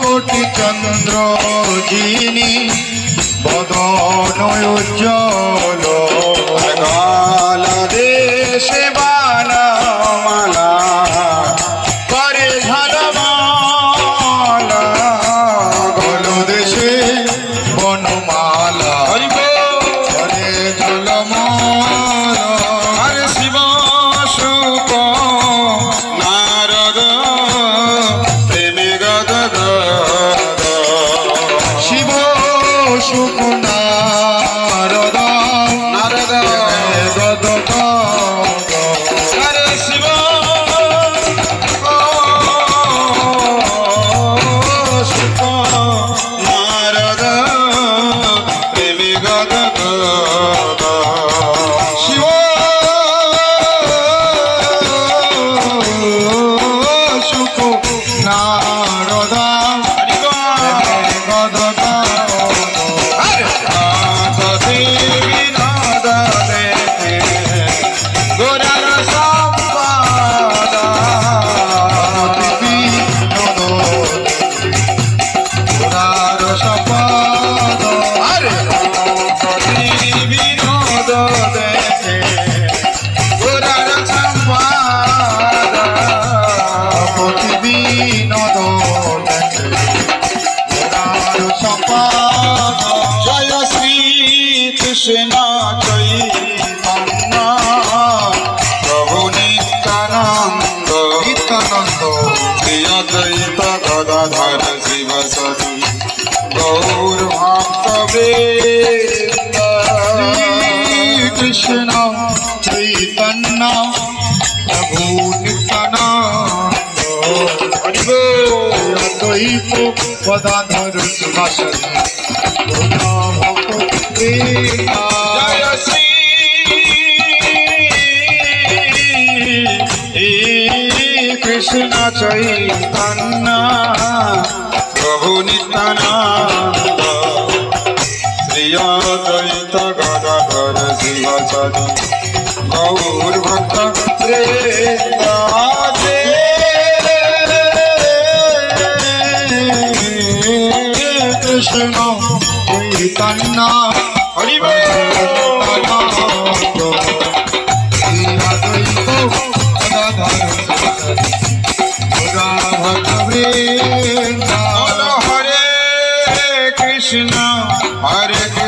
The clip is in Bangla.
কোটি চন্দ্র যিনি বদন শুকুনারদ প্রিয়দ্বৈত গদাধর শিব সতী গৌর ভক্ত কৃষ্ণ চৈতন্য প্রভু নিত্যানন্দ দ্বৈত গদাধর সুভাষণী কৃষ্ণ চৈতন্য প্রভু নিত্যানন্দ। শ্রীয়দ্বৈত গদাধর শিব সদী গৌর ভক্ত কৃষ্ণ হরিব